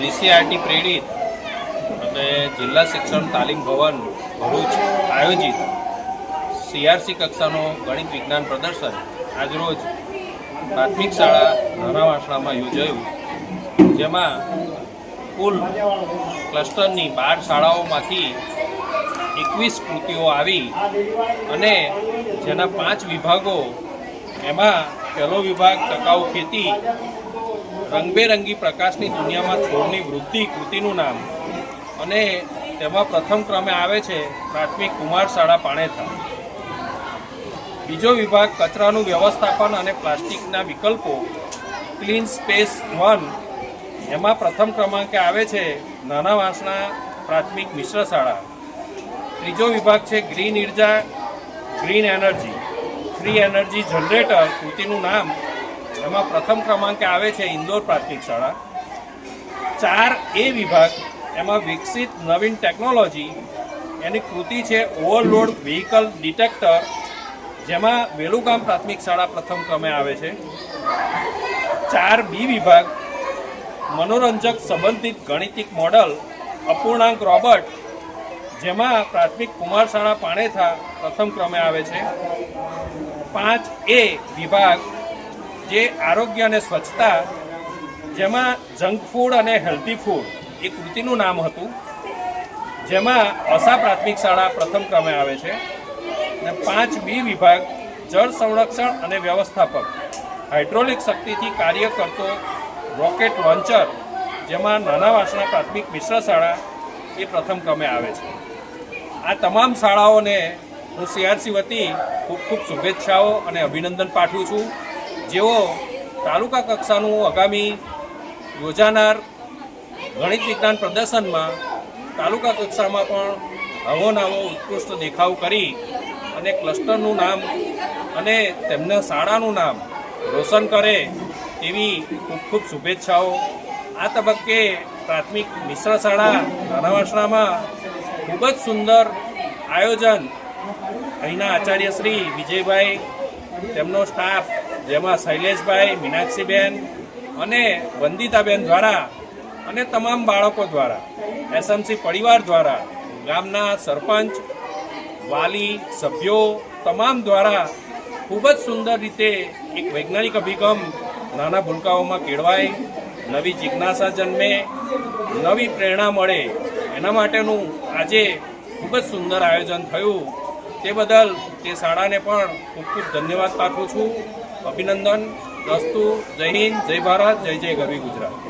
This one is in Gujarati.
જીસીઆરટી પ્રેરિત અને જિલ્લા શિક્ષણ તાલીમ ભવન ભરૂચ આયોજિત સીઆરસી કક્ષાનો ગણિત વિજ્ઞાન પ્રદર્શન આજરોજ પ્રાથમિક શાળા નાના વાસણામાં યોજાયું. જેમાં કુલ ક્લસ્ટરની બાર શાળાઓમાંથી એકવીસ કૃતિઓ આવી અને જેના પાંચ વિભાગો એમાં પહેલો વિભાગ ટકાઉ ખેતી રંગબેરંગી પ્રકાશની દુનિયામાં છોડની વૃદ્ધિ કૃતિનું નામ. અને તેમાં પ્રથમ ક્રમે આવે છે પ્રાથમિક કુમાર શાળા પાણેથા. બીજો વિભાગ કચરાનું વ્યવસ્થાપન અને પ્લાસ્ટિકના વિકલ્પો, ક્લીન સ્પેસ વન. એમાં પ્રથમ ક્રમાંકે આવે છે નાના વાંસના પ્રાથમિક મિશ્ર શાળા. ત્રીજો વિભાગ છે ગ્રીન ઊર્જા green energy. Free energy generator કૃતિનું નામ. એમાં પ્રથમ ક્રમાંકે આવે છે ઇન્દોર પ્રાથમિક શાળા. ચાર એ વિભાગ, એમાં વિકસિત નવીન ટેકનોલોજી, એની કૃતિ છે ઓવરલોડ વ્હીકલ ડિટેક્ટર જેમાં વેલુગામ પ્રાથમિક શાળા પ્રથમ ક્રમે આવે છે. ચાર બી વિભાગ, મનોરંજક સંબંધિત ગણિતિક મોડલ, અપૂર્ણાંક રોબર્ટ જેમાં પ્રાથમિક કુમાર શાળા પાણેથા પ્રથમ ક્રમે આવે છે. પાંચ એ વિભાગ જે આરોગ્ય અને સ્વચ્છતા, જેમાં જંક ફૂડ અને હેલ્ધી ફૂડ એ કૃતિનું નામ હતું, જેમાં અસા પ્રાથમિક શાળા પ્રથમ ક્રમે આવે છે અને પાંચ બી વિભાગ, જળ સંરક્ષણ અને વ્યવસ્થાપક, હાઇડ્રોલિક શક્તિથી કાર્ય કરતો રોકેટ લોન્ચર, જેમાં નાના વાસણા પ્રાથમિક મિશ્ર શાળા એ પ્રથમ ક્રમે આવે છે. આ તમામ શાળાઓને હું સીઆરસી વતી ખૂબ ખૂબ શુભેચ્છાઓ અને અભિનંદન પાઠવું છું. જેઓ તાલુકા કક્ષાનું આગામી યોજાનાર ગણિત વિજ્ઞાન પ્રદર્શનમાં તાલુકા કક્ષામાં પણ આવો નવો ઉત્કૃષ્ટ દેખાવ કરી અને ક્લસ્ટરનું નામ અને તેમના શાળાનું નામ રોશન કરે તેવી ખૂબ ખૂબ શુભેચ્છાઓ. આ તબક્કે પ્રાથમિક મિશ્ર શાળા નાનાવાસણામાં ખૂબ જ સુંદર આયોજન અહીંના આચાર્ય શ્રી વિજયભાઈ, તેમનો સ્ટાફ જેમાં શૈલેષભાઈ, મીનાક્ષીબેન અને વંદિતાબેન દ્વારા અને તમામ બાળકો દ્વારા, એસએમસી પરિવાર દ્વારા, ગામના સરપંચ, વાલી, સભ્યો તમામ દ્વારા ખૂબ જ સુંદર રીતે એક વૈજ્ઞાનિક અભિગમ નાના ભૂલકાઓમાં કેળવાય, નવી જિજ્ઞાસા જન્મે, નવી પ્રેરણા મળે, એના માટેનું આજે ખૂબ જ સુંદર આયોજન થયું. તે બદલ તે શાળાને પણ ખૂબ ખૂબ ધન્યવાદ પાઠવું છું. અભિનંદન દસ્તુ જય હિન્દ જય ભારત જય જય ગરવી ગુજરાત.